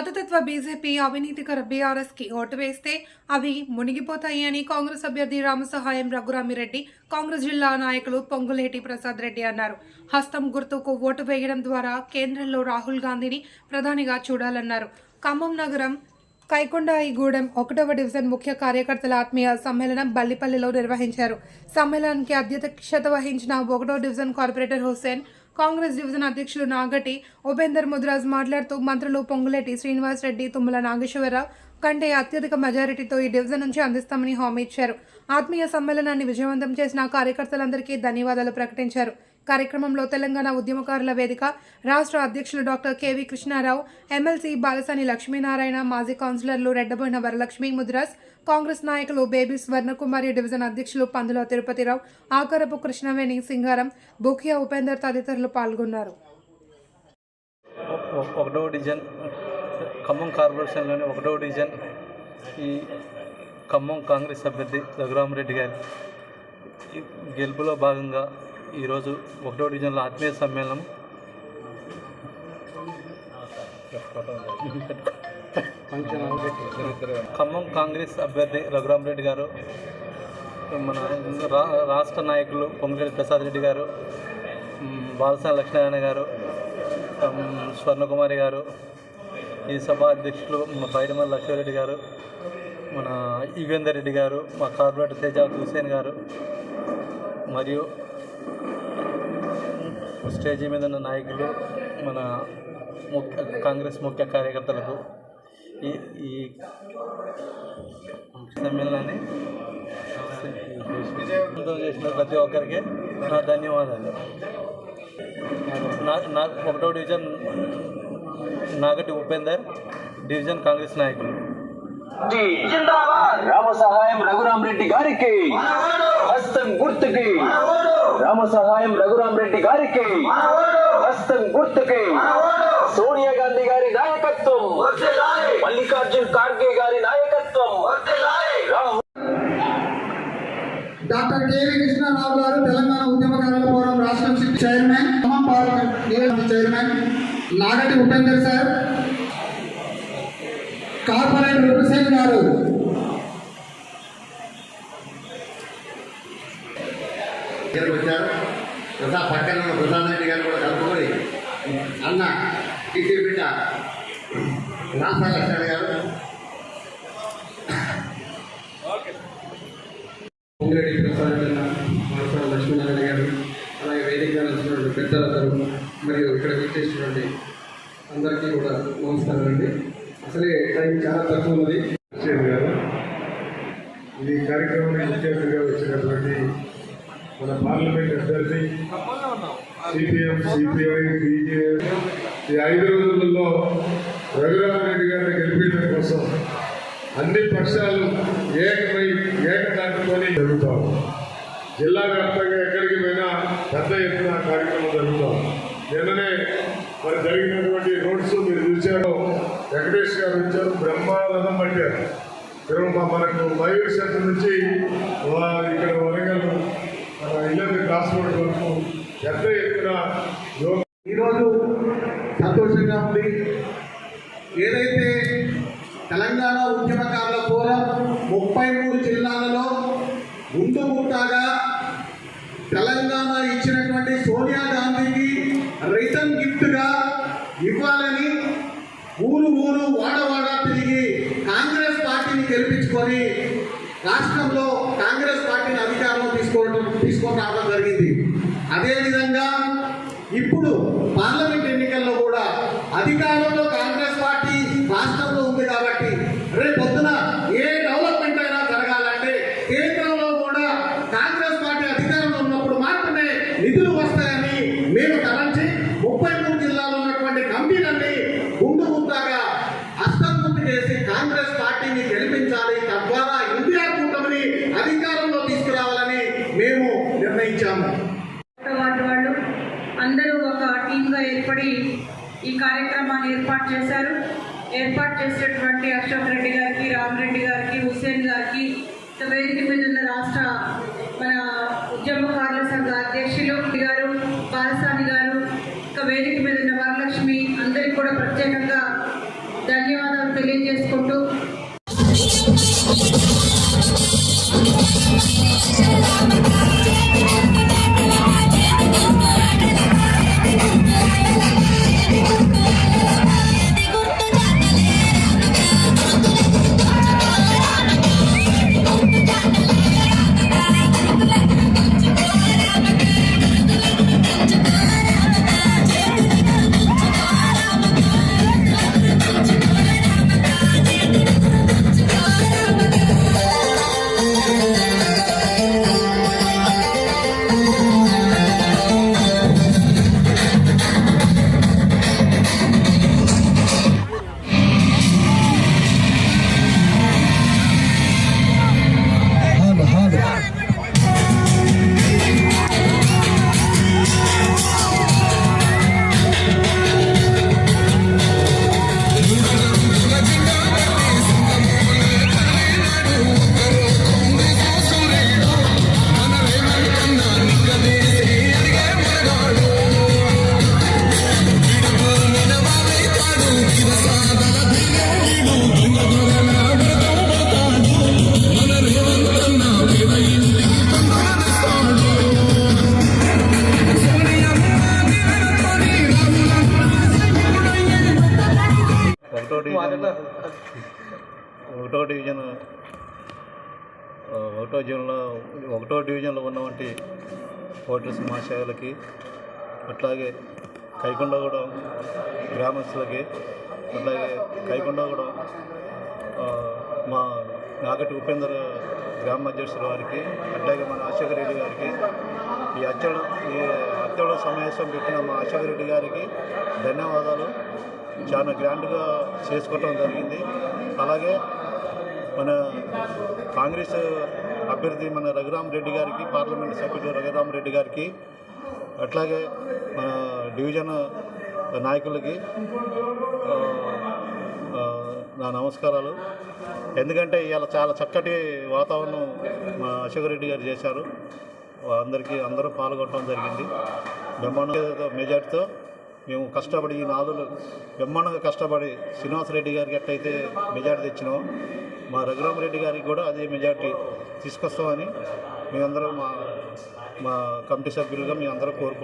మతతత్వ బీజేపీ అవినీతికర బీఆర్ఎస్కి ఓటు వేస్తే అవి మునిగిపోతాయి అని కాంగ్రెస్ అభ్యర్థి రామసహాయం రఘురామిరెడ్డి కాంగ్రెస్ జిల్లా నాయకులు పొంగులేటి ప్రసాద్ రెడ్డి అన్నారు. హస్తం గుర్తుకు ఓటు వేయడం ద్వారా కేంద్రంలో రాహుల్ గాంధీని ప్రధానిగా చూడాలన్నారు. ఖమ్మం నగరం కైకొండాయిగూడెం ఒకటవ డివిజన్ ముఖ్య కార్యకర్తల ఆత్మీయ సమ్మేళనం బల్లిపల్లిలో నిర్వహించారు. సమ్మేళనానికి అధ్యక్షత వహించిన ఒకటో division corporator Hussain Congress division అధ్యక్షులు నాగటి ఉపేందర్ ముద్రాజ్ మాట్లాడుతూ మంత్రులు పొంగులేటి శ్రీనివాస్ రెడ్డి తుమ్మల నాగేశ్వరరావు కంటే అత్యధిక మెజారిటీతో ఈ డివిజన్ నుంచి అందిస్తామని హామీ ఇచ్చారు. ఆత్మీయ సమ్మేళనాన్ని విజయవంతం చేసిన కార్యకర్తలందరికీ ధన్యవాదాలు ప్రకటించారు. కార్యక్రమంలో తెలంగాణ ఉద్యమకారుల వేదిక రాష్ట్ర అధ్యక్షులు doctor KV Krishna Rao MLC Balasani Lakshminarayana మాజీ కౌన్సిలర్లు రెడ్డబోయిన వరలక్ష్మి ముద్రాస్ కాంగ్రెస్ నాయకులు బేబీ స్వర్ణకుమారి డివిజన్ అధ్యక్షులు పందుల తిరుపతిరావు ఆకరపు కృష్ణవేణి సింగారం బుఖియా ఉపేందర్ తదితరులు పాల్గొన్నారు. ఒకటో డివిజన్ ఖమ్మం కార్పొరేషన్లోని ఒకటో డివిజన్ ఈ ఖమ్మం కాంగ్రెస్ అభ్యర్థి రఘురామరెడ్డి గారి గెలుపులో భాగంగా ఈరోజు ఒకటో డివిజన్లో ఆత్మీయ సమ్మేళనం. ఖమ్మం కాంగ్రెస్ అభ్యర్థి రఘురామరెడ్డి గారు మన రాష్ట్ర నాయకులు పొంగిరెడ్డి ప్రసాద్ రెడ్డి గారు బాలసాని లక్ష్మీనారాయణ గారు స్వర్ణకుమారి గారు ఈ సభ అధ్యక్షులు మా లక్ష్మీరెడ్డి గారు మన యుగేందర్ రెడ్డి గారు మా కార్పొరేటర్ తేజావతి హుసేన్ గారు మరియు స్టేజీ మీద ఉన్న నాయకులు మన ముఖ్య కాంగ్రెస్ ముఖ్య కార్యకర్తలకు ఈ ఈ సమ్మేళనాన్ని చేసిన ప్రతి ఒక్కరికి నా ధన్యవాదాలు. నా నా ఒకటో డివిజన్ నాగటి ఉపేందర్ డివిజన్ కాంగ్రెస్ నాయకులు. రామ సహాయం రఘురామ్ రెడ్డి గారికి హస్తం గుర్తుకి. రామ సహాయం రఘురామ్ రెడ్డి గారికి హస్తం గుర్తుకి. సోనియా గాంధీ గారి నాయకత్వం మల్లికార్జున్ ఖార్గే గారి నాయకత్వం. డాక్టర్ కేవీ కృష్ణారావు గారు తెలంగాణ ఉద్యమకారుల ఫోరం రాష్ట్రం chairman chairman Nagati Upender sir corporator Hussain గారు. ఇక్కడికి వచ్చారు. ప్రసాద్ పక్కన ఉన్న ప్రసాద్ రెడ్డి గారు కూడా కలుపుకొని అన్న టీసీ బిడ్డ రాష్ట్ర లక్ష్మణ్ గారు. పొంగిరెడ్డి ప్రసాద్ అన్న మాస్టర్ లక్ష్మీనారాయణ గారు అలాగే వేదిక మీద వచ్చినటువంటి పెద్దలందరూ మరియు ఇక్కడ విచ్చేసినటువంటి అందరికీ కూడా నమస్కారం అండి. అసలే టైం చాలా తక్కువ ఉన్నది హుస్సేన్ గారు ఈ కార్యక్రమానికి ముఖ్య అతిథిగా వచ్చినటువంటి మన పార్లమెంట్ అభ్యర్థి సిపిఎం సిపిఐ బీజేపీ ఈ ఐదు రోజులలో రఘురామరెడ్డి గారిని గెలిపించడం కోసం అన్ని పక్షాలు ఏకమై ఏకదాటితోనే జరుగుతాం. జిల్లా వ్యాప్తంగా ఎక్కడికి పోయినా పెద్ద ఎత్తున కార్యక్రమం జరుగుతాం. నిన్ననే మరి జరిగినటువంటి రోడ్స్ మీరు చూశారు వెంకటేష్ గారు వచ్చారు బ్రహ్మానందం పట్టారు. మనకు మయూర్ సెంటర్ నుంచి వా- ఇక్కడ వరంగల్ మన రాష్ట్రం క్రాస్ వరకు పెద్ద ఎత్తున ఈరోజు సంతోషంగా ఉంది. ఏదైతే తెలంగాణ ఉద్యమకారుల ఫోరం ముప్పై మూడు జిల్లాలలో ముందు ముట్టాగా తెలంగాణ ఇచ్చినటువంటి సోనియా గాంధీకి రిటర్న్ గిఫ్ట్గా ఇవ్వాలని ఊరు ఊరు వాడవాడ తిరిగి కాంగ్రెస్ పార్టీని గెలిపించుకొని రాష్ట్రంలో కాంగ్రెస్ పార్టీని అధికారంలో తీసుకోవడం తీసుకొని రావడం జరిగింది. అదేవిధంగా ఇప్పుడు పార్లమెంట్ ఎన్నికల్లో కూడా అధికారంలో చేశారు. ఏర్పాటు చేసినటువంటి అశోక్ రెడ్డి గారికి రామరెడ్డి గారికి హుసేన్ గారికి వేదిక మీద ఉన్న రాష్ట్ర మన ఉద్యమకారుల సంఘ అధ్యక్షులు గారు బాలసాని గారు ఇంకా వేదిక మీద ఉన్న వరలక్ష్మి అందరికీ కూడా ప్రత్యేకంగా ధన్యవాదాలు తెలియజేసుకుంటూ డివిజన్ ఒకటో డివిజన్ ఒకటో డివిజన్లో ఒకటో డివిజన్లో ఉన్నవంటి ఓటర్స్ మహాశయులకి అట్లాగే కైకొండగూడెం గ్రామస్తులకి అట్లాగే కైకొండగూడెం మా నాగటి ఉపేందర్ గ్రామ అధ్యక్షుల వారికి అట్లాగే మన అశోక్ రెడ్డి గారికి ఈ అచ్చడు ఈ అచ్చడు సమావేశం పెట్టిన మా అశోక్ రెడ్డి గారికి ధన్యవాదాలు. చాలా గ్రాండ్గా చేసుకోవటం జరిగింది. అలాగే మన కాంగ్రెస్ అభ్యర్థి మన రఘురామ్ రెడ్డి గారికి పార్లమెంట్ సభ్యుడు రఘురామ్ రెడ్డి గారికి అట్లాగే మన డివిజన్ నాయకులకి నా నమస్కారాలు. ఎందుకంటే ఇవాళ చాలా చక్కటి వాతావరణం మా అశోక్ రెడ్డి గారు చేశారు. అందరికీ అందరూ పాల్గొనడం జరిగింది. బ్రహ్మాండ మెజార్టీతో మేము కష్టపడి ఈ నాదులు బ్రహ్మాండంగా కష్టపడి శ్రీనివాసరెడ్డి గారికి ఎట్లయితే మెజార్టీ తెచ్చినామో మా రఘురామరెడ్డి గారికి కూడా అదే మెజార్టీ తీసుకొస్తామని మేమందరం మా మా కమిటీ సభ్యులుగా మేము అందరం కోరుకుంటున్నాం.